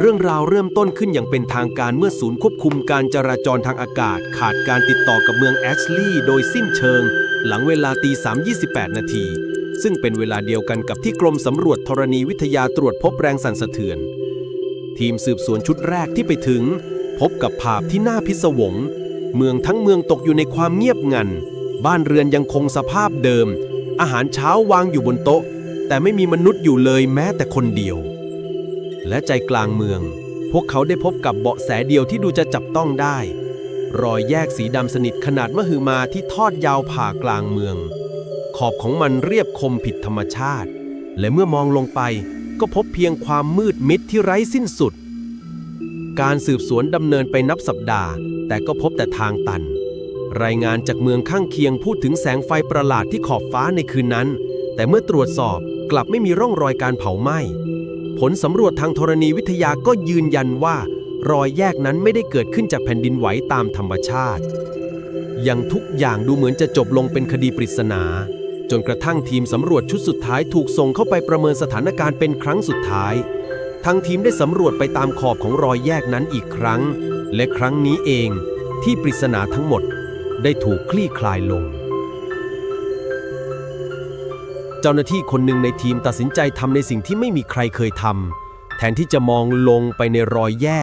เรื่องราวเริ่มต้นขึ้นอย่างเป็นทางการเมื่อศูนย์ควบคุมการจราจรทางอากาศ ขาดการติดต่อกับเมืองแอชลีย์โดยสิ้นเชิง หลังเวลาตี3.28 นาที ซึ่งเป็นเวลาเดียวกันกับที่กรมสำรวจธรณีวิทยาตรวจพบแรงสั่นสะเทือน ทีมสืบสวนชุดแรกที่ไปถึง พบกับภาพที่น่าพิศวง เมืองทั้งเมืองตกอยู่ในความเงียบงัน บ้านเรือนยังคงสภาพเดิม อาหารเช้าวางอยู่บนโต๊ะ แต่ไม่มีมนุษย์อยู่เลยแม้แต่คนเดียว และใจกลางเมือง พวกเขาได้พบกับเบาะแสเดียวที่ดูจะจับต้องได้ รอยแยกสีดำสนิทขนาดมหึมาที่ทอดยาวผ่ากลางเมือง ขอบของมันเรียบคมผิดธรรมชาติ และเมื่อมองลงไปก็พบเพียงความมืดมิดที่ไร้สิ้นสุด การสืบสวนดำเนินไปนับสัปดาห์ แต่ก็พบแต่ทางตัน รายงานจากเมืองข้างเคียงพูดถึงแสงไฟประหลาดที่ขอบฟ้าในคืนนั้น แต่เมื่อตรวจสอบกลับไม่มีร่องรอยการเผาไหม้ ผลสำรวจทางธรณีวิทยาก็ยืนยันว่า รอยแยกนั้นไม่ได้เกิดขึ้นจากแผ่นดินไหวตามธรรมชาติ ยังทุกอย่างดูเหมือนจะจบลงเป็นคดีปริศนา จนกระทั่งทีมสำรวจชุดสุดท้ายถูกส่งเข้าไปประเมินสถานการณ์เป็นครั้งสุดท้ายทั้งทีมได้สำรวจไปตามขอบของรอยแยกนั้นอีกครั้ง และครั้งนี้เองที่ปริศนาทั้งหมดได้ถูกคลี่คลายลง เจ้าหน้าที่คนหนึ่งในทีมตัดสินใจทำในสิ่งที่ไม่มีใครเคยทำแทนที่จะมองลงไปในรอยแยก